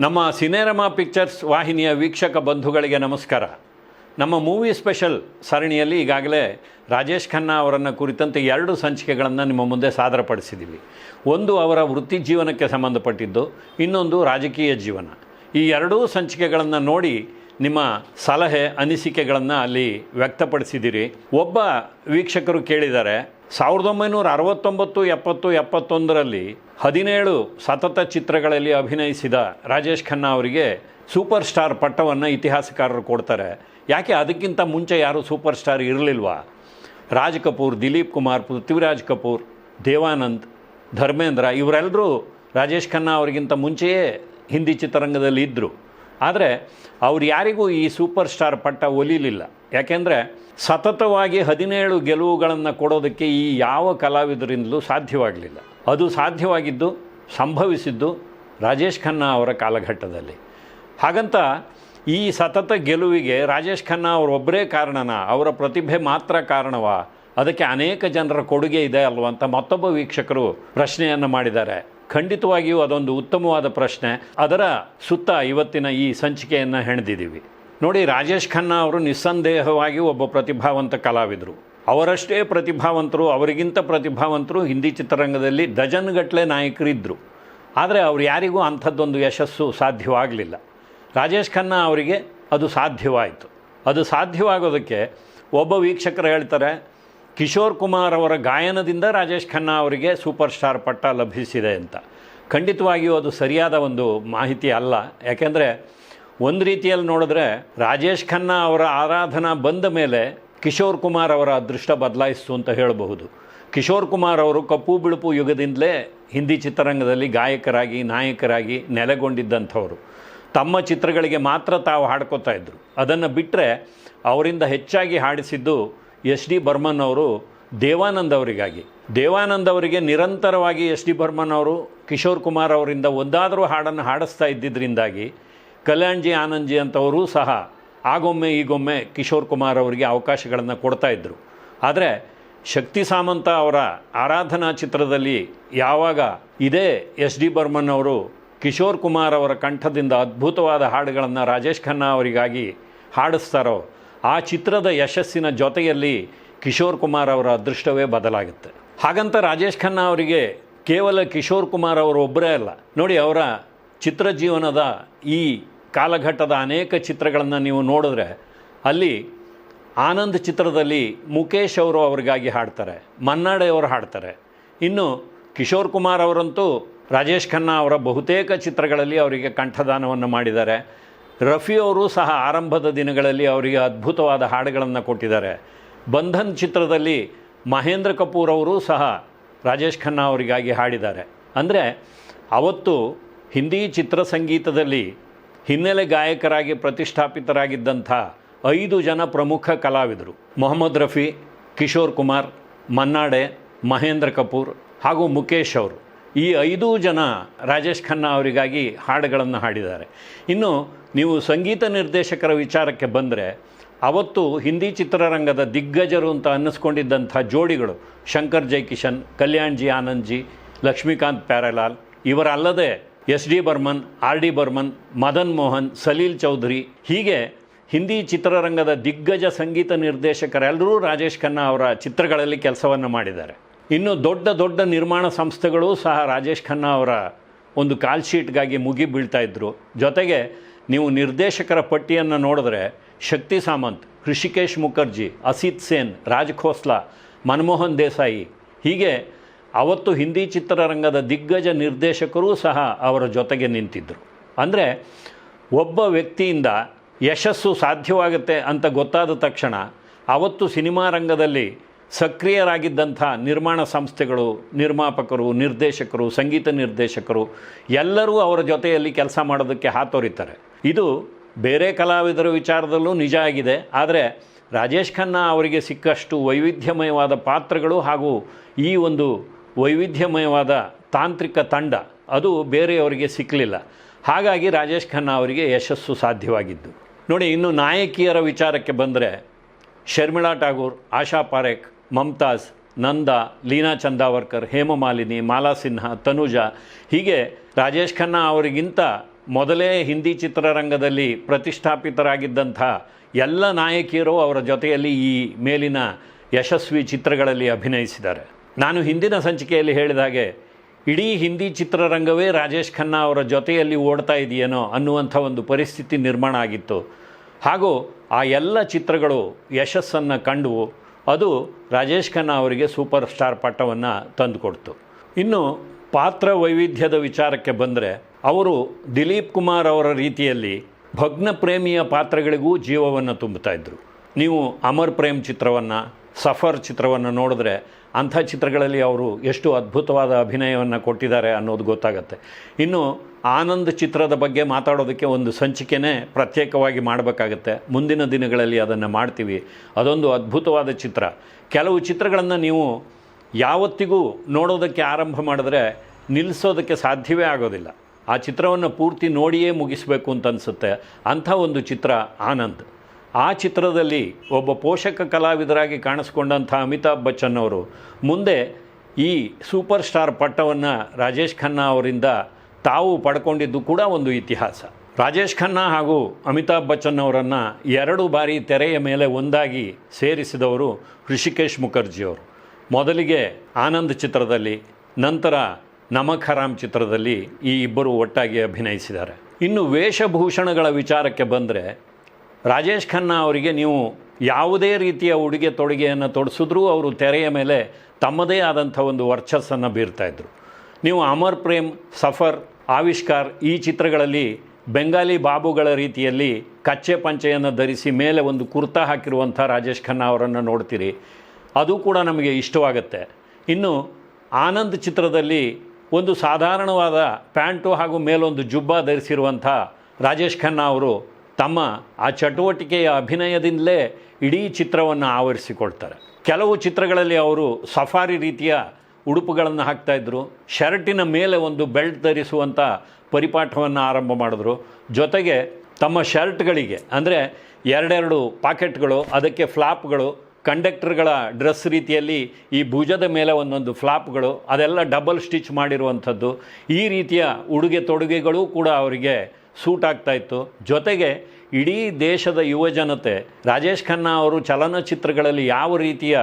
ನಮ್ಮ ಸಿನೆರಮಾ ಪಿಕ್ಚರ್ಸ್ ವಾಹಿನಿಯ ವೀಕ್ಷಕ ಬಂಧುಗಳಿಗೆ ನಮಸ್ಕಾರ. ನಮ್ಮ ಮೂವಿ ಸ್ಪೆಷಲ್ ಸರಣಿಯಲ್ಲಿ ಈಗಾಗಲೇ ರಾಜೇಶ್ ಖನ್ನಾ ಅವರನ್ನು ಕುರಿತಂತೆ ಎರಡು ಸಂಚಿಕೆಗಳನ್ನು ನಿಮ್ಮ ಮುಂದೆ ಸಾದರಪಡಿಸಿದ್ದೀವಿ. ಒಂದು ಅವರ ವೃತ್ತಿ ಜೀವನಕ್ಕೆ ಸಂಬಂಧಪಟ್ಟಿದ್ದು, ಇನ್ನೊಂದು ರಾಜಕೀಯ ಜೀವನ. ಈ ಎರಡೂ ಸಂಚಿಕೆಗಳನ್ನು ನೋಡಿ ನಿಮ್ಮ ಸಲಹೆ, ಅನಿಸಿಕೆಗಳನ್ನು ಅಲ್ಲಿ ವ್ಯಕ್ತಪಡಿಸಿದ್ದೀರಿ. ಒಬ್ಬ ವೀಕ್ಷಕರು ಕೇಳಿದ್ದಾರೆ, ಸಾವಿರದ ಒಂಬೈನೂರ ಅರವತ್ತೊಂಬತ್ತು, ಎಪ್ಪತ್ತು, ಎಪ್ಪತ್ತೊಂದರಲ್ಲಿ ಹದಿನೇಳು ಸತತ ಚಿತ್ರಗಳಲ್ಲಿ ಅಭಿನಯಿಸಿದ ರಾಜೇಶ್ ಖನ್ನಾ ಅವರಿಗೆ ಸೂಪರ್ ಸ್ಟಾರ್ ಪಟ್ಟವನ್ನು ಇತಿಹಾಸಕಾರರು ಕೊಡ್ತಾರೆ. ಯಾಕೆ ಅದಕ್ಕಿಂತ ಮುಂಚೆ ಯಾರೂ ಸೂಪರ್ ಸ್ಟಾರ್ ಇರಲಿಲ್ವಾ? ರಾಜ್ ಕಪೂರ್, ದಿಲೀಪ್ ಕುಮಾರ್, ಪೃಥ್ವಿರಾಜ್ ಕಪೂರ್, ದೇವಾನಂದ್, ಧರ್ಮೇಂದ್ರ ಇವರೆಲ್ಲರೂ ರಾಜೇಶ್ ಖನ್ನಾ ಅವರಿಗಿಂತ ಮುಂಚೆಯೇ ಹಿಂದಿ ಚಿತ್ರರಂಗದಲ್ಲಿ ಇದ್ದರು ಆದರೆ ಅವ್ರು ಯಾರಿಗೂ ಈ ಸೂಪರ್ ಸ್ಟಾರ್ ಪಟ್ಟ ಒಲಿಲಿಲ್ಲ. ಯಾಕೆಂದರೆ ಸತತವಾಗಿ ಹದಿನೇಳು ಗೆಲುವುಗಳನ್ನು ಕೊಡೋದಕ್ಕೆ ಈ ಯಾವ ಕಲಾವಿದರಿಂದಲೂ ಸಾಧ್ಯವಾಗಲಿಲ್ಲ. ಅದು ಸಾಧ್ಯವಾಗಿದ್ದು, ಸಂಭವಿಸಿದ್ದು ರಾಜೇಶ್ ಖನ್ನಾ ಅವರ ಕಾಲಘಟ್ಟದಲ್ಲಿ. ಹಾಗಂತ ಈ ಸತತ ಗೆಲುವಿಗೆ ರಾಜೇಶ್ ಖನ್ನಾ ಅವರೊಬ್ಬರೇ ಕಾರಣನ, ಅವರ ಪ್ರತಿಭೆ ಮಾತ್ರ ಕಾರಣವಾ? ಅದಕ್ಕೆ ಅನೇಕ ಜನರ ಕೊಡುಗೆ ಇದೆ ಅಲ್ವಾ ಅಂತ ಮತ್ತೊಬ್ಬ ವೀಕ್ಷಕರು ಪ್ರಶ್ನೆಯನ್ನು ಮಾಡಿದ್ದಾರೆ. ಖಂಡಿತವಾಗಿಯೂ ಅದೊಂದು ಉತ್ತಮವಾದ ಪ್ರಶ್ನೆ. ಅದರ ಸುತ್ತ ಇವತ್ತಿನ ಈ ಸಂಚಿಕೆಯನ್ನು ಹೆಣೆದಿದ್ದೀವಿ. ನೋಡಿ, ರಾಜೇಶ್ ಖನ್ನಾ ಅವರು ನಿಸ್ಸಂದೇಹವಾಗಿ ಒಬ್ಬ ಪ್ರತಿಭಾವಂತ ಕಲಾವಿದರು. ಅವರಷ್ಟೇ ಪ್ರತಿಭಾವಂತರು, ಅವರಿಗಿಂತ ಪ್ರತಿಭಾವಂತರು ಹಿಂದಿ ಚಿತ್ರರಂಗದಲ್ಲಿ ಡಜನ್ಗಟ್ಟಲೆ ನಾಯಕರಿದ್ದರು ಆದರೆ ಅವ್ರು ಯಾರಿಗೂ ಅಂಥದ್ದೊಂದು ಯಶಸ್ಸು ಸಾಧ್ಯವಾಗಲಿಲ್ಲ. ರಾಜೇಶ್ ಖನ್ನಾ ಅವರಿಗೆ ಅದು ಸಾಧ್ಯವಾಯಿತು. ಅದು ಸಾಧ್ಯವಾಗೋದಕ್ಕೆ ಒಬ್ಬ ವೀಕ್ಷಕರು ಹೇಳ್ತಾರೆ, ಕಿಶೋರ್ ಕುಮಾರ್ ಅವರ ಗಾಯನದಿಂದ ರಾಜೇಶ್ ಖನ್ನಾ ಅವರಿಗೆ ಸೂಪರ್ ಸ್ಟಾರ್ ಪಟ್ಟ ಲಭಿಸಿದೆ ಅಂತ. ಖಂಡಿತವಾಗಿಯೂ ಅದು ಸರಿಯಾದ ಒಂದು ಮಾಹಿತಿ ಅಲ್ಲ. ಯಾಕೆಂದರೆ ಒಂದು ರೀತಿಯಲ್ಲಿ ನೋಡಿದ್ರೆ ರಾಜೇಶ್ ಖನ್ನಾ ಅವರ ಆರಾಧನಾ ಬಂದ ಮೇಲೆ ಕಿಶೋರ್ ಕುಮಾರ್ ಅವರ ಅದೃಷ್ಟ ಬದಲಾಯಿಸ್ತು ಅಂತ ಹೇಳಬಹುದು. ಕಿಶೋರ್ ಕುಮಾರ್ ಅವರು ಕಪ್ಪು ಬಿಳುಪು ಯುಗದಿಂದಲೇ ಹಿಂದಿ ಚಿತ್ರರಂಗದಲ್ಲಿ ಗಾಯಕರಾಗಿ, ನಾಯಕರಾಗಿ ನೆಲೆಗೊಂಡಿದ್ದಂಥವರು. ತಮ್ಮ ಚಿತ್ರಗಳಿಗೆ ಮಾತ್ರ ತಾವು ಹಾಡ್ಕೋತಾ ಇದ್ದರು ಅದನ್ನು ಬಿಟ್ಟರೆ ಅವರಿಂದ ಹೆಚ್ಚಾಗಿ ಹಾಡಿಸಿದ್ದು ಎಸ್ ಡಿ ಬರ್ಮನ್ ಅವರು ದೇವಾನಂದ್ ಅವರಿಗಾಗಿ. ದೇವಾನಂದ್ ಅವರಿಗೆ ನಿರಂತರವಾಗಿ ಎಸ್ ಡಿ ಬರ್ಮನ್ ಅವರು, ಕಿಶೋರ್ ಕುಮಾರ್ ಅವರಿಂದ ಒಂದಾದರೂ ಹಾಡನ್ನು ಹಾಡಿಸ್ತಾ ಇದ್ದಿದ್ದರಿಂದಾಗಿ ಕಲ್ಯಾಣ್ಜಿ ಆನಂದ್ಜಿ ಅಂತವರು ಸಹ ಆಗೊಮ್ಮೆ ಈಗೊಮ್ಮೆ ಕಿಶೋರ್ ಕುಮಾರ್ ಅವರಿಗೆ ಅವಕಾಶಗಳನ್ನು ಕೊಡ್ತಾ ಇದ್ದರು ಆದರೆ ಶಕ್ತಿ ಸಾಮಂತ ಅವರ ಆರಾಧನಾ ಚಿತ್ರದಲ್ಲಿ ಯಾವಾಗ ಇದೇ ಎಸ್ ಡಿ ಬರ್ಮನ್ ಅವರು ಕಿಶೋರ್ ಕುಮಾರ್ ಅವರ ಕಂಠದಿಂದ ಅದ್ಭುತವಾದ ಹಾಡುಗಳನ್ನು ರಾಜೇಶ್ ಖನ್ನಾ ಅವರಿಗಾಗಿ ಹಾಡಿಸ್ತಾರೋ, ಆ ಚಿತ್ರದ ಯಶಸ್ಸಿನ ಜೊತೆಯಲ್ಲಿ ಕಿಶೋರ್ ಕುಮಾರ್ ಅವರ ಅದೃಷ್ಟವೇ ಬದಲಾಗುತ್ತೆ. ಹಾಗಂತ ರಾಜೇಶ್ ಖನ್ನಾ ಅವರಿಗೆ ಕೇವಲ ಕಿಶೋರ್ ಕುಮಾರ್ ಅವರು ಒಬ್ಬರೇ ಅಲ್ಲ. ನೋಡಿ ಅವರ ಚಿತ್ರ ಜೀವನದ ಈ ಕಾಲಘಟ್ಟದ ಅನೇಕ ಚಿತ್ರಗಳನ್ನು ನೀವು ನೋಡಿದ್ರೆ ಅಲ್ಲಿ ಆನಂದ್ ಚಿತ್ರದಲ್ಲಿ ಮುಖೇಶ್ ಅವರು ಅವರಿಗಾಗಿ ಹಾಡ್ತಾರೆ, ಮನ್ನಾಡೆ ಅವರು ಹಾಡ್ತಾರೆ. ಇನ್ನು ಕಿಶೋರ್ ಕುಮಾರ್ ಅವರಂತೂ ರಾಜೇಶ್ ಖನ್ನಾ ಅವರ ಬಹುತೇಕ ಚಿತ್ರಗಳಲ್ಲಿ ಅವರಿಗೆ ಕಂಠದಾನವನ್ನು ಮಾಡಿದ್ದಾರೆ. ರಫಿ ಅವರು ಸಹ ಆರಂಭದ ದಿನಗಳಲ್ಲಿ ಅವರಿಗೆ ಅದ್ಭುತವಾದ ಹಾಡುಗಳನ್ನು ಕೊಟ್ಟಿದ್ದಾರೆ. ಬಂಧನ್ ಚಿತ್ರದಲ್ಲಿ ಮಹೇಂದ್ರ ಕಪೂರ್ ಅವರು ಸಹ ರಾಜೇಶ್ ಖನ್ನಾ ಅವರಿಗಾಗಿ ಹಾಡಿದ್ದಾರೆ. ಅಂದರೆ ಅವತ್ತು ಹಿಂದಿ ಚಿತ್ರಸಂಗೀತದಲ್ಲಿ ಹಿನ್ನೆಲೆ ಗಾಯಕರಾಗಿ ಪ್ರತಿಷ್ಠಾಪಿತರಾಗಿದ್ದಂಥ ಐದು ಜನ ಪ್ರಮುಖ ಕಲಾವಿದರು. ಮೊಹಮ್ಮದ್ ರಫಿ, ಕಿಶೋರ್ ಕುಮಾರ್, ಮನ್ನಾಡೆ, ಮಹೇಂದ್ರ ಕಪೂರ್ ಹಾಗೂ ಮುಖೇಶ್ ಅವರು. ಈ ಐದೂ ಜನ ರಾಜೇಶ್ ಖನ್ನಾ ಅವರಿಗಾಗಿ ಹಾಡುಗಳನ್ನು ಹಾಡಿದ್ದಾರೆ. ಇನ್ನು ನೀವು ಸಂಗೀತ ನಿರ್ದೇಶಕರ ವಿಚಾರಕ್ಕೆ ಬಂದರೆ ಅವತ್ತು ಹಿಂದಿ ಚಿತ್ರರಂಗದ ದಿಗ್ಗಜರು ಅಂತ ಅನ್ನಿಸ್ಕೊಂಡಿದ್ದಂಥ ಜೋಡಿಗಳು Shankar Jaikishan Kalyan G Anand G Laxmikant Pyarelal ಇವರಲ್ಲದೆ S D Burman, R D Burman, Madan Mohan, Salil Chowdhury, ಹೀಗೆ ಹಿಂದಿ ಚಿತ್ರರಂಗದ ದಿಗ್ಗಜ ಸಂಗೀತ ನಿರ್ದೇಶಕರೆಲ್ಲರೂ ರಾಜೇಶ್ ಖನ್ನಾ ಅವರ ಚಿತ್ರಗಳಲ್ಲಿ ಕೆಲಸವನ್ನು ಮಾಡಿದ್ದಾರೆ. ಇನ್ನು ದೊಡ್ಡ ದೊಡ್ಡ ನಿರ್ಮಾಣ ಸಂಸ್ಥೆಗಳು ಸಹ ರಾಜೇಶ್ ಖನ್ನಾ ಅವರ ಒಂದು ಕಾಲ್ ಶೀಟ್ಗಾಗಿ ಮುಗಿ ಬೀಳ್ತಾ ಇದ್ದರು ಜೊತೆಗೆ ನೀವು ನಿರ್ದೇಶಕರ ಪಟ್ಟಿಯನ್ನು ನೋಡಿದ್ರೆ ಶಕ್ತಿ ಸಾಮಂತ್, ಹೃಷಿಕೇಶ್ ಮುಖರ್ಜಿ, ಅಸಿತ್ ಸೇನ್, ರಾಜ್ ಖೋಸ್ಲಾ, ಮನಮೋಹನ್ ದೇಸಾಯಿ, ಹೀಗೆ ಅವತ್ತು ಹಿಂದಿ ಚಿತ್ರರಂಗದ ದಿಗ್ಗಜ ನಿರ್ದೇಶಕರೂ ಸಹ ಅವರ ಜೊತೆಗೆ ನಿಂತಿದ್ದರು ಅಂದರೆ ಒಬ್ಬ ವ್ಯಕ್ತಿಯಿಂದ ಯಶಸ್ಸು ಸಾಧ್ಯವಾಗುತ್ತೆ ಅಂತ ಗೊತ್ತಾದ ತಕ್ಷಣ ಅವತ್ತು ಸಿನಿಮಾ ರಂಗದಲ್ಲಿ ಸಕ್ರಿಯರಾಗಿದ್ದಂಥ ನಿರ್ಮಾಣ ಸಂಸ್ಥೆಗಳು, ನಿರ್ಮಾಪಕರು, ನಿರ್ದೇಶಕರು, ಸಂಗೀತ ನಿರ್ದೇಶಕರು ಎಲ್ಲರೂ ಅವರ ಜೊತೆಯಲ್ಲಿ ಕೆಲಸ ಮಾಡೋದಕ್ಕೆ ಹಾತೊರಿತಾರೆ ಇದು ಬೇರೆ ಕಲಾವಿದರ ವಿಚಾರದಲ್ಲೂ ನಿಜ ಆಗಿದೆ. ಆದರೆ ರಾಜೇಶ್ ಖನ್ನಾ ಅವರಿಗೆ ಸಿಕ್ಕಷ್ಟು ವೈವಿಧ್ಯಮಯವಾದ ಪಾತ್ರಗಳು ಹಾಗೂ ಈ ಒಂದು ವೈವಿಧ್ಯಮಯವಾದ ತಾಂತ್ರಿಕ ತಂಡ, ಅದು ಬೇರೆಯವರಿಗೆ ಸಿಕ್ಕಲಿಲ್ಲ. ಹಾಗಾಗಿ ರಾಜೇಶ್ ಖನ್ನಾ ಅವರಿಗೆ ಯಶಸ್ಸು ಸಾಧ್ಯವಾಗಿದ್ದು. ನೋಡಿ, ಇನ್ನು ನಾಯಕಿಯರ ವಿಚಾರಕ್ಕೆ ಬಂದರೆ ಶರ್ಮಿಳಾ ಠಾಗೂರ್, ಆಶಾ ಪಾರೇಖ್, ಮಮತಾಜ್, ನಂದಾ, ಲೀನಾ ಚಂದಾವರ್ಕರ್ ಹೇಮಮಾಲಿನಿ ಮಾಲಾ ಸಿನ್ಹಾ, ತನುಜಾ, ಹೀಗೆ ರಾಜೇಶ್ ಖನ್ನಾ ಅವರಿಗಿಂತ ಮೊದಲೇ ಹಿಂದಿ ಚಿತ್ರರಂಗದಲ್ಲಿ ಪ್ರತಿಷ್ಠಾಪಿತರಾಗಿದ್ದಂಥ ಎಲ್ಲ ನಾಯಕಿಯರು ಅವರ ಜೊತೆಯಲ್ಲಿ ಈ ಮೇಲಿನ ಯಶಸ್ವಿ ಚಿತ್ರಗಳಲ್ಲಿ ಅಭಿನಯಿಸಿದ್ದಾರೆ. ನಾನು ಹಿಂದಿನ ಸಂಚಿಕೆಯಲ್ಲಿ ಹೇಳಿದ ಹಾಗೆ, ಇಡೀ ಹಿಂದಿ ಚಿತ್ರರಂಗವೇ ರಾಜೇಶ್ ಖನ್ನಾ ಅವರ ಜೊತೆಯಲ್ಲಿ ಓಡ್ತಾ ಇದೆಯೇನೋ ಅನ್ನುವಂಥ ಒಂದು ಪರಿಸ್ಥಿತಿ ನಿರ್ಮಾಣ ಆಗಿತ್ತು. ಹಾಗೂ ಆ ಎಲ್ಲ ಚಿತ್ರಗಳು ಯಶಸ್ಸನ್ನು ಕಂಡುವು ಅದು ರಾಜೇಶ್ ಖನ್ನಾ ಅವರಿಗೆ ಸೂಪರ್ ಸ್ಟಾರ್ ಪಟ್ಟವನ್ನು ತಂದುಕೊಡ್ತು ಇನ್ನು ಪಾತ್ರ ವೈವಿಧ್ಯದ ವಿಚಾರಕ್ಕೆ ಬಂದರೆ, ಅವರು ದಿಲೀಪ್ ಕುಮಾರ್ ಅವರ ರೀತಿಯಲ್ಲಿ ಭಗ್ನ ಪ್ರೇಮಿಯ ಪಾತ್ರಗಳಿಗೂ ಜೀವವನ್ನು ತುಂಬುತ್ತಾ ಇದ್ದರು ನೀವು ಅಮರ್ ಪ್ರೇಮ್ ಚಿತ್ರವನ್ನು, ಸಫರ್ ಚಿತ್ರವನ್ನು ನೋಡಿದ್ರೆ ಅಂಥ ಚಿತ್ರಗಳಲ್ಲಿ ಅವರು ಎಷ್ಟು ಅದ್ಭುತವಾದ ಅಭಿನಯವನ್ನು ಕೊಟ್ಟಿದ್ದಾರೆ ಅನ್ನೋದು ಗೊತ್ತಾಗುತ್ತೆ. ಇನ್ನು ಆನಂದ್ ಚಿತ್ರದ ಬಗ್ಗೆ ಮಾತಾಡೋದಕ್ಕೆ ಒಂದು ಸಂಚಿಕೆನೇ ಪ್ರತ್ಯೇಕವಾಗಿ ಮಾಡಬೇಕಾಗತ್ತೆ. ಮುಂದಿನ ದಿನಗಳಲ್ಲಿ ಅದನ್ನು ಮಾಡ್ತೀವಿ. ಅದೊಂದು ಅದ್ಭುತವಾದ ಚಿತ್ರ. ಕೆಲವು ಚಿತ್ರಗಳನ್ನು ನೀವು ಯಾವತ್ತಿಗೂ ನೋಡೋದಕ್ಕೆ ಆರಂಭ ಮಾಡಿದ್ರೆ ನಿಲ್ಲಿಸೋದಕ್ಕೆ ಸಾಧ್ಯವೇ ಆಗೋದಿಲ್ಲ. ಆ ಚಿತ್ರವನ್ನು ಪೂರ್ತಿ ನೋಡಿಯೇ ಮುಗಿಸಬೇಕು ಅಂತ ಅನಿಸುತ್ತೆ. ಅಂಥ ಒಂದು ಚಿತ್ರ ಆನಂದ್. ಆ ಚಿತ್ರದಲ್ಲಿ ಒಬ್ಬ ಪೋಷಕ ಕಲಾವಿದರಾಗಿ ಕಾಣಿಸ್ಕೊಂಡಂಥ ಅಮಿತಾಬ್ ಬಚ್ಚನ್ ಅವರು. ಮುಂದೆ ಈ ಸೂಪರ್ ಸ್ಟಾರ್ ಪಟ್ಟವನ್ನು ರಾಜೇಶ್ ಖನ್ನಾ ಅವರಿಂದ ತಾವು ಪಡ್ಕೊಂಡಿದ್ದು ಕೂಡ ಒಂದು ಇತಿಹಾಸ. ರಾಜೇಶ್ ಖನ್ನಾ ಹಾಗೂ ಅಮಿತಾಬ್ ಬಚ್ಚನ್ ಅವರನ್ನು ಎರಡು ಬಾರಿ ತೆರೆಯ ಮೇಲೆ ಒಂದಾಗಿ ಸೇರಿಸಿದವರು ಋಷಿಕೇಶ್ ಮುಖರ್ಜಿಯವರು ಮೊದಲಿಗೆ ಆನಂದ್ ಚಿತ್ರದಲ್ಲಿ, ನಂತರ ನಮಕ್ ಚಿತ್ರದಲ್ಲಿ ಈ ಇಬ್ಬರು ಒಟ್ಟಾಗಿ ಅಭಿನಯಿಸಿದ್ದಾರೆ. ಇನ್ನು ವೇಷಭೂಷಣಗಳ ವಿಚಾರಕ್ಕೆ ಬಂದರೆ ರಾಜೇಶ್ ಖನ್ನಾ ಅವರಿಗೆ ನೀವು ಯಾವುದೇ ರೀತಿಯ ಉಡುಗೆ ತೊಡುಗೆಯನ್ನು ತೊಡಿಸಿದ್ರೂ ಅವರು ತೆರೆಯ ಮೇಲೆ ತಮ್ಮದೇ ಆದಂಥ ಒಂದು ವರ್ಚಸ್ಸನ್ನು ಬೀರ್ತಾಯಿದ್ರು ನೀವು ಅಮರ್ ಪ್ರೇಮ್, ಸಫರ್, ಆವಿಷ್ಕಾರ್ ಈ ಚಿತ್ರಗಳಲ್ಲಿ ಬೆಂಗಾಲಿ ಬಾಬುಗಳ ರೀತಿಯಲ್ಲಿ ಕಚ್ಚೆ ಪಂಚೆಯನ್ನು ಧರಿಸಿ ಮೇಲೆ ಒಂದು ಕುರ್ತಾ ಹಾಕಿರುವಂಥ ರಾಜೇಶ್ ಖನ್ನಾ ಅವರನ್ನು ನೋಡ್ತೀರಿ. ಅದು ಕೂಡ ನಮಗೆ ಇಷ್ಟವಾಗುತ್ತೆ. ಇನ್ನು ಆನಂದ್ ಚಿತ್ರದಲ್ಲಿ ಒಂದು ಸಾಧಾರಣವಾದ ಪ್ಯಾಂಟು ಹಾಗೂ ಮೇಲೊಂದು ಜುಬ್ಬ ಧರಿಸಿರುವಂಥ ರಾಜೇಶ್ ಖನ್ನಾ ಅವರು ತಮ್ಮ ಆ ಚಟುವಟಿಕೆಯ ಅಭಿನಯದಿಂದಲೇ ಇಡೀ ಚಿತ್ರವನ್ನು ಆವರಿಸಿಕೊಳ್ತಾರೆ. ಕೆಲವು ಚಿತ್ರಗಳಲ್ಲಿ ಅವರು ಸಫಾರಿ ರೀತಿಯ ಉಡುಪುಗಳನ್ನು ಹಾಕ್ತಾಯಿದ್ರು ಶರ್ಟಿನ ಮೇಲೆ ಒಂದು ಬೆಲ್ಟ್ ಧರಿಸುವಂಥ ಪರಿಪಾಠವನ್ನು ಆರಂಭ ಮಾಡಿದ್ರು. ಜೊತೆಗೆ ತಮ್ಮ ಶರ್ಟ್ಗಳಿಗೆ, ಅಂದರೆ ಎರಡೆರಡು ಪಾಕೆಟ್ಗಳು, ಅದಕ್ಕೆ ಫ್ಲಾಪ್ಗಳು, ಕಂಡಕ್ಟರ್ಗಳ ಡ್ರೆಸ್ ರೀತಿಯಲ್ಲಿ ಈ ಭುಜದ ಮೇಲೆ ಒಂದೊಂದು ಫ್ಲಾಪ್ಗಳು, ಅದೆಲ್ಲ ಡಬಲ್ ಸ್ಟಿಚ್ ಮಾಡಿರುವಂಥದ್ದು. ಈ ರೀತಿಯ ಉಡುಗೆ ತೊಡುಗೆಗಳು ಕೂಡ ಅವರಿಗೆ ಸೂಟ್ ಆಗ್ತಾ ಇತ್ತು. ಜೊತೆಗೆ ಇಡೀ ದೇಶದ ಯುವಜನತೆ, ರಾಜೇಶ್ ಖನ್ನಾ ಅವರು ಚಲನಚಿತ್ರಗಳಲ್ಲಿ ಯಾವ ರೀತಿಯ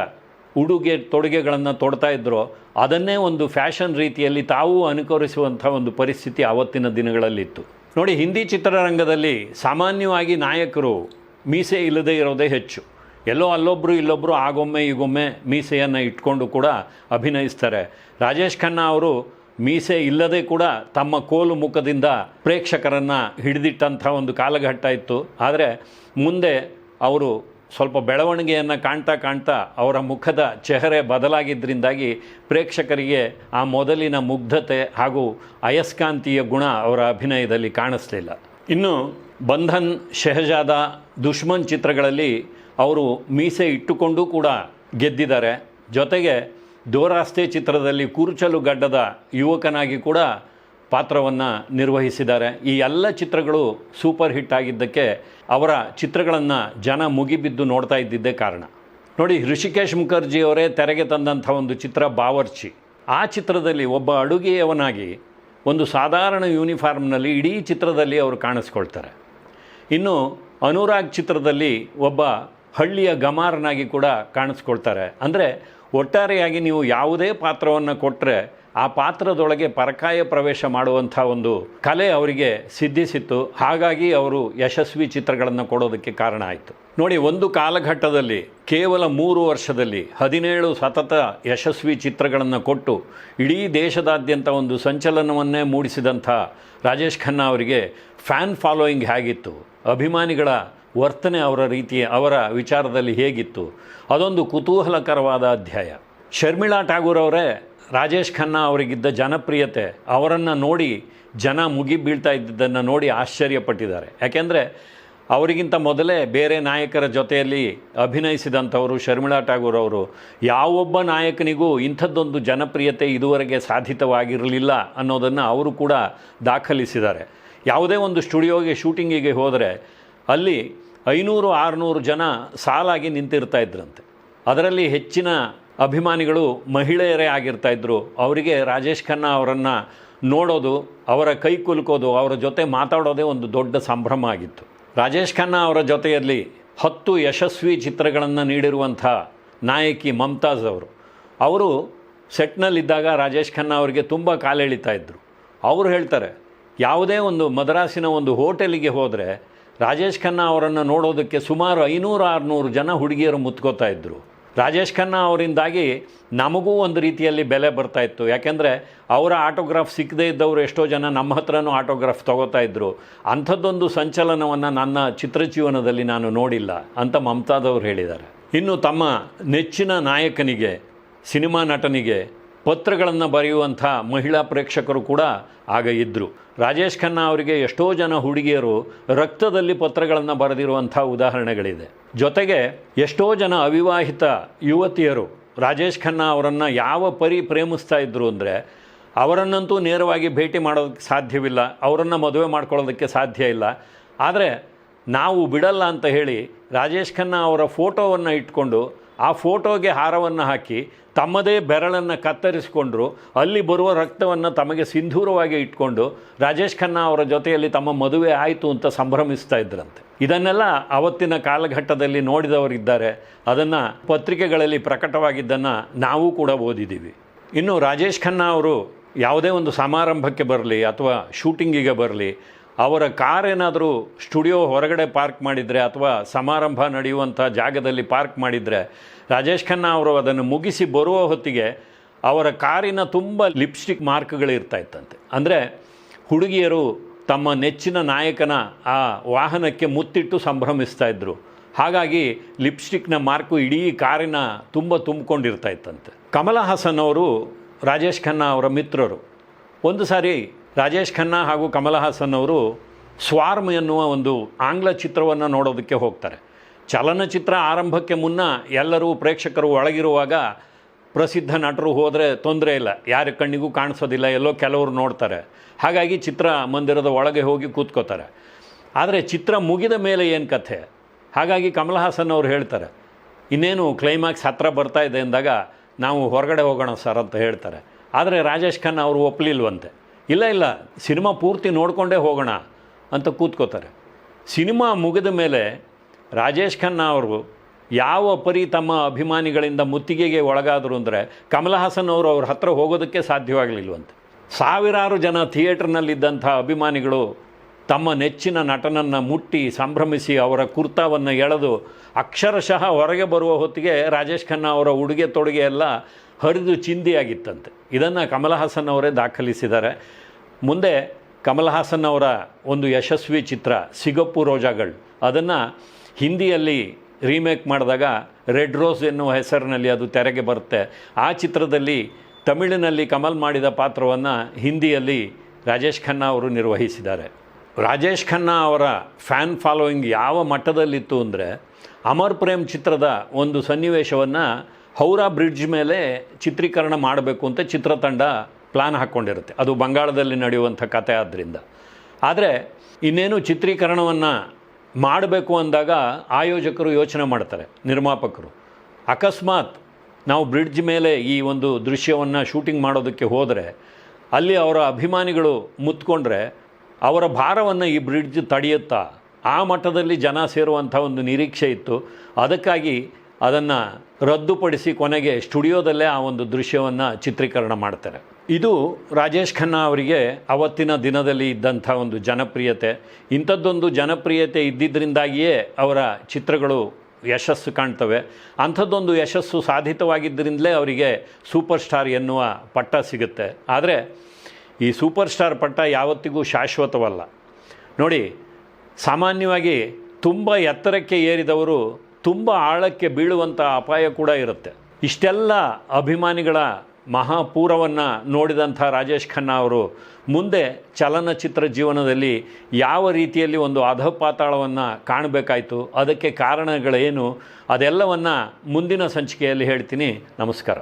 ಉಡುಗೆ ತೊಡುಗೆಗಳನ್ನು ತೊಡ್ತಾ ಇದ್ದರೋ ಅದನ್ನೇ ಒಂದು ಫ್ಯಾಷನ್ ರೀತಿಯಲ್ಲಿ ತಾವು ಅನುಕರಿಸುವಂಥ ಒಂದು ಪರಿಸ್ಥಿತಿ ಆವತ್ತಿನ ದಿನಗಳಲ್ಲಿತ್ತು. ನೋಡಿ, ಹಿಂದಿ ಚಿತ್ರರಂಗದಲ್ಲಿ ಸಾಮಾನ್ಯವಾಗಿ ನಾಯಕರು ಮೀಸೆ ಇಲ್ಲದೇ ಇರೋದೇ ಹೆಚ್ಚು. ಎಲ್ಲೋ ಅಲ್ಲೊಬ್ಬರು ಇಲ್ಲೊಬ್ಬರು ಆಗೊಮ್ಮೆ ಈಗೊಮ್ಮೆ ಮೀಸೆಯನ್ನು ಇಟ್ಕೊಂಡು ಕೂಡ ಅಭಿನಯಿಸ್ತಾರೆ. ರಾಜೇಶ್ ಖನ್ನಾ ಅವರು ಮೀಸೆ ಇಲ್ಲದೆ ಕೂಡ ತಮ್ಮ ಕೋಲು ಮುಖದಿಂದ ಪ್ರೇಕ್ಷಕರನ್ನು ಹಿಡಿದಿಟ್ಟಂಥ ಒಂದು ಕಾಲಘಟ್ಟ ಇತ್ತು. ಆದರೆ ಮುಂದೆ ಅವರು ಸ್ವಲ್ಪ ಬೆಳವಣಿಗೆಯನ್ನು ಕಾಣ್ತಾ ಕಾಣ್ತಾ ಅವರ ಮುಖದ ಚೆಹರೆ ಬದಲಾಗಿದ್ದರಿಂದಾಗಿ ಪ್ರೇಕ್ಷಕರಿಗೆ ಆ ಮೊದಲಿನ ಮುಗ್ಧತೆ ಹಾಗೂ ಅಯಸ್ಕಾಂತೀಯ ಗುಣ ಅವರ ಅಭಿನಯದಲ್ಲಿ ಕಾಣಿಸ್ಲಿಲ್ಲ. ಇನ್ನು ಬಂಧನ್ ಶೆಹಜಾದ ದುಶ್ಮನ್ ಚಿತ್ರಗಳಲ್ಲಿ ಅವರು ಮೀಸೆ ಇಟ್ಟುಕೊಂಡು ಕೂಡ ಗೆದ್ದಿದ್ದಾರೆ. ಜೊತೆಗೆ ದೋರಾಸ್ತೆ ಚಿತ್ರದಲ್ಲಿ ಕೂರ್ಚಲು ಗಡ್ಡದ ಯುವಕನಾಗಿ ಕೂಡ ಪಾತ್ರವನ್ನು ನಿರ್ವಹಿಸಿದ್ದಾರೆ. ಈ ಎಲ್ಲ ಚಿತ್ರಗಳು ಸೂಪರ್ ಹಿಟ್ ಆಗಿದ್ದಕ್ಕೆ ಅವರ ಚಿತ್ರಗಳನ್ನು ಜನ ಮುಗಿಬಿದ್ದು ನೋಡ್ತಾ ಇದ್ದಿದ್ದೇ ಕಾರಣ. ನೋಡಿ ಋಷಿಕೇಶ್ ಮುಖರ್ಜಿಯವರೇ ತೆರೆಗೆ ತಂದಂಥ ಒಂದು ಚಿತ್ರ ಬಾವರ್ಚಿ. ಆ ಚಿತ್ರದಲ್ಲಿ ಒಬ್ಬ ಅಡುಗೆಯವನಾಗಿ ಒಂದು ಸಾಧಾರಣ ಯೂನಿಫಾರ್ಮ್ನಲ್ಲಿ ಇಡೀ ಚಿತ್ರದಲ್ಲಿ ಅವರು ಕಾಣಿಸ್ಕೊಳ್ತಾರೆ. ಇನ್ನು ಅನುರಾಗ್ ಚಿತ್ರದಲ್ಲಿ ಒಬ್ಬ ಹಳ್ಳಿಯ ಗಮಾರನಾಗಿ ಕೂಡ ಕಾಣಿಸ್ಕೊಳ್ತಾರೆ. ಅಂದರೆ ಒಟ್ಟಾರೆಯಾಗಿ ನೀವು ಯಾವುದೇ ಪಾತ್ರವನ್ನು ಕೊಟ್ಟರೆ ಆ ಪಾತ್ರದೊಳಗೆ ಪರಕಾಯ ಪ್ರವೇಶ ಮಾಡುವಂಥ ಒಂದು ಕಲೆ ಅವರಿಗೆ ಸಿದ್ಧಿಸಿತ್ತು. ಹಾಗಾಗಿ ಅವರು ಯಶಸ್ವಿ ಚಿತ್ರಗಳನ್ನು ಕೊಡೋದಕ್ಕೆ ಕಾರಣ ಆಯಿತು. ನೋಡಿ, ಒಂದು ಕಾಲಘಟ್ಟದಲ್ಲಿ, ಕೇವಲ ಮೂರು ವರ್ಷದಲ್ಲಿ, ಹದಿನೇಳು ಸತತ ಯಶಸ್ವಿ ಚಿತ್ರಗಳನ್ನು ಕೊಟ್ಟು, ಇಡೀ ದೇಶದಾದ್ಯಂತ ಒಂದು ಸಂಚಲನವನ್ನೇ ಮೂಡಿಸಿದಂಥ ರಾಜೇಶ್ ಖನ್ನಾ ಅವರಿಗೆ ಫ್ಯಾನ್ ಫಾಲೋಯಿಂಗ್ ಹೇಗಿತ್ತು? ಅಭಿಮಾನಿಗಳ ವರ್ತನೆ ಅವರ ರೀತಿಯ ಅವರ ವಿಚಾರದಲ್ಲಿ ಹೇಗಿತ್ತು? ಅದೊಂದು ಕುತೂಹಲಕರವಾದ ಅಧ್ಯಾಯ. ಶರ್ಮಿಳಾ ಠಾಗೂರ್ ಅವರೇ, ರಾಜೇಶ್ ಖನ್ನಾ ಅವರಿಗಿದ್ದ ಜನಪ್ರಿಯತೆ, ಅವರನ್ನು ನೋಡಿ ಜನ ಮುಗಿ ಬೀಳ್ತಾ ಇದ್ದಿದ್ದನ್ನು ನೋಡಿ ಆಶ್ಚರ್ಯಪಟ್ಟಿದ್ದಾರೆ. ಯಾಕೆಂದರೆ, ಅವರಿಗಿಂತ ಮೊದಲೇ ಬೇರೆ ನಾಯಕರ ಜೊತೆಯಲ್ಲಿ ಅಭಿನಯಿಸಿದಂಥವರು ಶರ್ಮಿಳಾ ಠಾಗೂರ್ ಅವರು. ಯಾವೊಬ್ಬ ನಾಯಕನಿಗೂ ಇಂಥದ್ದೊಂದು ಜನಪ್ರಿಯತೆ ಇದುವರೆಗೆ ಸಾಧಿತವಾಗಿರಲಿಲ್ಲ ಅನ್ನೋದನ್ನು ಅವರು ಕೂಡ ದಾಖಲಿಸಿದ್ದಾರೆ. ಯಾವುದೇ ಒಂದು ಸ್ಟುಡಿಯೋಗೆ, ಶೂಟಿಂಗಿಗೆ ಹೋದರೆ ಅಲ್ಲಿ ಐನೂರು, ಆರುನೂರು ಜನ ಸಾಲಾಗಿ ನಿಂತಿರ್ತಾ ಇದ್ರಂತೆ. ಅದರಲ್ಲಿ ಹೆಚ್ಚಿನ ಅಭಿಮಾನಿಗಳು ಮಹಿಳೆಯರೇ ಆಗಿರ್ತಾ ಇದ್ದರು ಅವರಿಗೆ ರಾಜೇಶ್ ಖನ್ನಾ ಅವರನ್ನು ನೋಡೋದು, ಅವರ ಕೈ ಕುಲುಕೋದು, ಅವರ ಜೊತೆ ಮಾತಾಡೋದೇ ಒಂದು ದೊಡ್ಡ ಸಂಭ್ರಮ ಆಗಿತ್ತು. ರಾಜೇಶ್ ಖನ್ನಾ ಅವರ ಜೊತೆಯಲ್ಲಿ ಹತ್ತು ಯಶಸ್ವಿ ಚಿತ್ರಗಳನ್ನು ನೀಡಿರುವಂಥ ನಾಯಕಿ ಮಮತಾಜ್ ಅವರು. ಅವರು ಸೆಟ್ನಲ್ಲಿದ್ದಾಗ ರಾಜೇಶ್ ಖನ್ನಾ ಅವರಿಗೆ ತುಂಬ ಕಾಲೆಳಿತಾ ಇದ್ದರು ಅವರು ಹೇಳ್ತಾರೆ, ಯಾವುದೇ ಒಂದು ಮದ್ರಾಸಿನ ಒಂದು ಹೋಟೆಲಿಗೆ ಹೋದರೆ ರಾಜೇಶ್ ಖನ್ನಾ ಅವರನ್ನು ನೋಡೋದಕ್ಕೆ ಸುಮಾರು ಐನೂರು ಆರುನೂರು ಜನ ಹುಡುಗಿಯರು ಮುತ್ಕೋತಾ ಇದ್ದರು ರಾಜೇಶ್ ಖನ್ನಾ ಅವರಿಂದಾಗಿ ನಮಗೂ ಒಂದು ರೀತಿಯಲ್ಲಿ ಬೆಲೆ ಬರ್ತಾ ಇತ್ತು. ಯಾಕೆಂದರೆ ಅವರ ಆಟೋಗ್ರಾಫ್ ಸಿಕ್ಕದೇ ಇದ್ದವರು ಎಷ್ಟೋ ಜನ ನಮ್ಮ ಹತ್ರನೂ ಆಟೋಗ್ರಾಫ್ ತಗೋತಾ ಇದ್ದರು ಅಂಥದ್ದೊಂದು ಸಂಚಲನವನ್ನು ನನ್ನ ಚಿತ್ರಜೀವನದಲ್ಲಿ ನಾನು ನೋಡಿಲ್ಲ ಅಂತ ಮಮತಾದವ್ರು ಹೇಳಿದ್ದಾರೆ. ಇನ್ನು ತಮ್ಮ ನೆಚ್ಚಿನ ನಾಯಕನಿಗೆ, ಸಿನಿಮಾ ನಟನಿಗೆ ಪತ್ರಗಳನ್ನು ಬರೆಯುವಂಥ ಮಹಿಳಾ ಪ್ರೇಕ್ಷಕರು ಕೂಡ ಆಗ ಇದ್ದರು ರಾಜೇಶ್ ಖನ್ನಾ ಅವರಿಗೆ ಎಷ್ಟೋ ಜನ ಹುಡುಗಿಯರು ರಕ್ತದಲ್ಲಿ ಪತ್ರಗಳನ್ನು ಬರೆದಿರುವಂಥ ಉದಾಹರಣೆಗಳಿದೆ. ಜೊತೆಗೆ ಎಷ್ಟೋ ಜನ ಅವಿವಾಹಿತ ಯುವತಿಯರು ರಾಜೇಶ್ ಖನ್ನಾ ಅವರನ್ನು ಯಾವ ಪರಿ ಪ್ರೇಮಿಸ್ತಾ ಇದ್ದರು ಅಂದರೆ ಅವರನ್ನಂತೂ ನೇರವಾಗಿ ಭೇಟಿ ಮಾಡೋದಕ್ಕೆ ಸಾಧ್ಯವಿಲ್ಲ, ಅವರನ್ನು ಮದುವೆ ಮಾಡ್ಕೊಳ್ಳೋದಕ್ಕೆ ಸಾಧ್ಯ ಇಲ್ಲ. ಆದರೆ ನಾವು ಬಿಡಲ್ಲ ಅಂತ ಹೇಳಿ ರಾಜೇಶ್ ಖನ್ನಾ ಅವರ ಫೋಟೋವನ್ನು ಇಟ್ಕೊಂಡು ಆ ಫೋಟೋಗೆ ಹಾರವನ್ನು ಹಾಕಿ ತಮ್ಮದೇ ಬೆರಳನ್ನು ಕತ್ತರಿಸಿಕೊಂಡ್ರು. ಅಲ್ಲಿ ಬರುವ ರಕ್ತವನ್ನು ತಮಗೆ ಸಿಂಧೂರವಾಗಿ ಇಟ್ಕೊಂಡು ರಾಜೇಶ್ ಖನ್ನಾ ಅವರ ಜೊತೆಯಲ್ಲಿ ತಮ್ಮ ಮದುವೆ ಆಯಿತು ಅಂತ ಸಂಭ್ರಮಿಸ್ತಾ ಇದ್ರಂತೆ. ಇದನ್ನೆಲ್ಲ ಅವತ್ತಿನ ಕಾಲಘಟ್ಟದಲ್ಲಿ ನೋಡಿದವರಿದ್ದಾರೆ. ಅದನ್ನು ಪತ್ರಿಕೆಗಳಲ್ಲಿ ಪ್ರಕಟವಾಗಿದ್ದನ್ನು ನಾವು ಕೂಡ ಓದಿದ್ದೀವಿ. ಇನ್ನು ರಾಜೇಶ್ ಖನ್ನಾ ಅವರು ಯಾವುದೇ ಒಂದು ಸಮಾರಂಭಕ್ಕೆ ಬರಲಿ ಅಥವಾ ಶೂಟಿಂಗಿಗೆ ಬರಲಿ ಅವರ ಕಾರ್ ಏನಾದರೂ ಸ್ಟುಡಿಯೋ ಹೊರಗಡೆ ಪಾರ್ಕ್ ಮಾಡಿದರೆ ಅಥವಾ ಸಮಾರಂಭ ನಡೆಯುವಂಥ ಜಾಗದಲ್ಲಿ ಪಾರ್ಕ್ ಮಾಡಿದರೆ ರಾಜೇಶ್ ಖನ್ನಾ ಅವರು ಅದನ್ನು ಮುಗಿಸಿ ಬರುವ ಹೊತ್ತಿಗೆ ಅವರ ಕಾರಿನ ತುಂಬ ಲಿಪ್ಸ್ಟಿಕ್ ಮಾರ್ಕ್ಗಳಿರ್ತಾ ಇತ್ತಂತೆ. ಅಂದರೆ ಹುಡುಗಿಯರು ತಮ್ಮ ನೆಚ್ಚಿನ ನಾಯಕನ ಆ ವಾಹನಕ್ಕೆ ಮುತ್ತಿಟ್ಟು ಸಂಭ್ರಮಿಸ್ತಾ ಇದ್ದರು ಹಾಗಾಗಿ ಲಿಪ್ಸ್ಟಿಕ್ನ ಮಾರ್ಕು ಇಡೀ ಕಾರಿನ ತುಂಬ ತುಂಬಿಕೊಂಡಿರ್ತಾ ಇತ್ತಂತೆ. ಕಮಲ ಹಾಸನ್ ಅವರು ರಾಜೇಶ್ ಖನ್ನಾ ಅವರ ಮಿತ್ರರು. ಒಂದು ಸಾರಿ ರಾಜೇಶ್ ಖನ್ನಾ ಹಾಗೂ ಕಮಲ ಹಾಸನ್ ಅವರು ಸ್ವಾರ್ಮ್ ಎನ್ನುವ ಒಂದು ಆಂಗ್ಲ ಚಿತ್ರವನ್ನು ನೋಡೋದಕ್ಕೆ ಹೋಗ್ತಾರೆ. ಚಲನಚಿತ್ರ ಆರಂಭಕ್ಕೆ ಮುನ್ನ ಎಲ್ಲರೂ ಪ್ರೇಕ್ಷಕರು ಒಳಗಿರುವಾಗ ಪ್ರಸಿದ್ಧ ನಟರು ಹೋದರೆ ತೊಂದರೆ ಇಲ್ಲ, ಯಾರ ಕಣ್ಣಿಗೂ ಕಾಣಿಸೋದಿಲ್ಲ, ಎಲ್ಲೋ ಕೆಲವರು ನೋಡ್ತಾರೆ. ಹಾಗಾಗಿ ಚಿತ್ರ ಮಂದಿರದ ಒಳಗೆ ಹೋಗಿ ಕೂತ್ಕೋತಾರೆ. ಆದರೆ ಚಿತ್ರ ಮುಗಿದ ಮೇಲೆ ಏನು ಕಥೆ? ಹಾಗಾಗಿ ಕಮಲ್ ಹಾಸನ್ ಅವರು ಹೇಳ್ತಾರೆ, ಇನ್ನೇನು ಕ್ಲೈಮ್ಯಾಕ್ಸ್ ಹತ್ತಿರ ಬರ್ತಾ ಇದೆ ಅಂದಾಗ ನಾವು ಹೊರಗಡೆ ಹೋಗೋಣ ಸರ್ ಅಂತ ಹೇಳ್ತಾರೆ. ಆದರೆ ರಾಜೇಶ್ ಖನ್ನ ಅವರು ಒಪ್ಪಲಿಲ್ವಂತೆ ಇಲ್ಲ ಇಲ್ಲ, ಸಿನಿಮಾ ಪೂರ್ತಿ ನೋಡಿಕೊಂಡೇ ಹೋಗೋಣ ಅಂತ ಕೂತ್ಕೋತಾರೆ. ಸಿನಿಮಾ ಮುಗಿದ ಮೇಲೆ ರಾಜೇಶ್ ಖನ್ನಾ ಅವರು ಯಾವ ಪರಿ ತಮ್ಮ ಅಭಿಮಾನಿಗಳಿಂದ ಮುತ್ತಿಗೆಗೆ ಒಳಗಾದರು ಅಂದರೆ ಕಮಲ್ ಹಾಸನ್ ಅವರು ಅವ್ರ ಹತ್ರ ಹೋಗೋದಕ್ಕೆ ಸಾಧ್ಯವಾಗಲಿಲ್ವಂತೆ. ಸಾವಿರಾರು ಜನ ಥಿಯೇಟ್ರ್ನಲ್ಲಿದ್ದಂಥ ಅಭಿಮಾನಿಗಳು ತಮ್ಮ ನೆಚ್ಚಿನ ನಟನನ್ನು ಮುಟ್ಟಿ ಸಂಭ್ರಮಿಸಿ ಅವರ ಕುರ್ತಾವನ್ನು ಎಳೆದು ಅಕ್ಷರಶಃ ಹೊರಗೆ ಬರುವ ಹೊತ್ತಿಗೆ ರಾಜೇಶ್ ಖನ್ನಾ ಅವರ ಉಡುಗೆ ತೊಡುಗೆ ಎಲ್ಲ ಹರಿದು ಚಿಂದಿಯಾಗಿತ್ತಂತೆ. ಇದನ್ನು ಕಮಲ್ ಹಾಸನ್ ಅವರೇ ದಾಖಲಿಸಿದ್ದಾರೆ. ಮುಂದೆ ಕಮಲ್ ಹಾಸನ್ ಅವರ ಒಂದು ಯಶಸ್ವಿ ಚಿತ್ರ ಸಿಗಪ್ಪು ರೋಜಾಗಳು. ಅದನ್ನು ಹಿಂದಿಯಲ್ಲಿ ರೀಮೇಕ್ ಮಾಡಿದಾಗ ರೆಡ್ ರೋಸ್ ಎನ್ನುವ ಹೆಸರಿನಲ್ಲಿ ಅದು ತೆರೆಗೆ ಬರುತ್ತೆ. ಆ ಚಿತ್ರದಲ್ಲಿ ತಮಿಳಿನಲ್ಲಿ ಕಮಲ್ ಮಾಡಿದ ಪಾತ್ರವನ್ನು ಹಿಂದಿಯಲ್ಲಿ ರಾಜೇಶ್ ಖನ್ನಾ ಅವರು ನಿರ್ವಹಿಸಿದ್ದಾರೆ. ರಾಜೇಶ್ ಖನ್ನಾ ಅವರ ಫ್ಯಾನ್ ಫಾಲೋಯಿಂಗ್ ಯಾವ ಮಟ್ಟದಲ್ಲಿತ್ತು ಅಂದರೆ ಅಮರ್ ಪ್ರೇಮ್ ಚಿತ್ರದ ಒಂದು ಸನ್ನಿವೇಶವನ್ನು ಹೌರಾ ಬ್ರಿಡ್ಜ್ ಮೇಲೆ ಚಿತ್ರೀಕರಣ ಮಾಡಬೇಕು ಅಂತ ಚಿತ್ರತಂಡ ಪ್ಲ್ಯಾನ್ ಹಾಕ್ಕೊಂಡಿರುತ್ತೆ. ಅದು ಬಂಗಾಳದಲ್ಲಿ ನಡೆಯುವಂಥ ಕತೆ ಆದ್ದರಿಂದ ಆದರೆ ಇನ್ನೇನು ಚಿತ್ರೀಕರಣವನ್ನು ಮಾಡಬೇಕು ಅಂದಾಗ ಆಯೋಜಕರು ಯೋಚನೆ ಮಾಡ್ತಾರೆ, ನಿರ್ಮಾಪಕರು. ಅಕಸ್ಮಾತ್ ನಾವು ಬ್ರಿಡ್ಜ್ ಮೇಲೆ ಈ ಒಂದು ದೃಶ್ಯವನ್ನು ಶೂಟಿಂಗ್ ಮಾಡೋದಕ್ಕೆ ಹೋದರೆ ಅಲ್ಲಿ ಅವರ ಅಭಿಮಾನಿಗಳು ಮುತ್ಕೊಂಡ್ರೆ ಅವರ ಭಾರವನ್ನು ಈ ಬ್ರಿಡ್ಜ್ ತಡೆಯುತ್ತಾ, ಆ ಮಟ್ಟದಲ್ಲಿ ಜನ ಸೇರುವಂಥ ಒಂದು ನಿರೀಕ್ಷೆ ಇತ್ತು. ಅದಕ್ಕಾಗಿ ಅದನ್ನು ರದ್ದುಪಡಿಸಿ ಕೊನೆಗೆ ಸ್ಟುಡಿಯೋದಲ್ಲೇ ಆ ಒಂದು ದೃಶ್ಯವನ್ನು ಚಿತ್ರೀಕರಣ ಮಾಡ್ತಾರೆ. ಇದು ರಾಜೇಶ್ ಖನ್ನಾ ಅವರಿಗೆ ಅವತ್ತಿನ ದಿನದಲ್ಲಿ ಇದ್ದಂಥ ಒಂದು ಜನಪ್ರಿಯತೆ. ಇಂಥದ್ದೊಂದು ಜನಪ್ರಿಯತೆ ಇದ್ದಿದ್ದರಿಂದಾಗಿಯೇ ಅವರ ಚಿತ್ರಗಳು ಯಶಸ್ಸು ಕಾಣ್ತವೆ. ಅಂಥದ್ದೊಂದು ಯಶಸ್ಸು ಸಾಧಿತವಾಗಿದ್ದರಿಂದಲೇ ಅವರಿಗೆ ಸೂಪರ್ ಸ್ಟಾರ್ ಎನ್ನುವ ಪಟ್ಟ ಸಿಗುತ್ತೆ. ಆದರೆ ಈ ಸೂಪರ್ ಸ್ಟಾರ್ ಪಟ್ಟ ಯಾವತ್ತಿಗೂ ಶಾಶ್ವತವಲ್ಲ. ನೋಡಿ, ಸಾಮಾನ್ಯವಾಗಿ ತುಂಬ ಎತ್ತರಕ್ಕೆ ಏರಿದವರು ತುಂಬ ಆಳಕ್ಕೆ ಬೀಳುವಂಥ ಅಪಾಯ ಕೂಡ ಇರುತ್ತೆ. ಇಷ್ಟೆಲ್ಲ ಅಭಿಮಾನಿಗಳ ಮಹಾಪೂರವನ್ನು ನೋಡಿದಂಥ ರಾಜೇಶ್ ಖನ್ನಾ ಅವರು ಮುಂದೆ ಚಲನಚಿತ್ರ ಜೀವನದಲ್ಲಿ ಯಾವ ರೀತಿಯಲ್ಲಿ ಒಂದು ಅಧಪಾತಾಳವನ್ನು ಕಾಣಬೇಕಾಯಿತು, ಅದಕ್ಕೆ ಕಾರಣಗಳೇನು, ಅದೆಲ್ಲವನ್ನು ಮುಂದಿನ ಸಂಚಿಕೆಯಲ್ಲಿ ಹೇಳ್ತೀನಿ. ನಮಸ್ಕಾರ.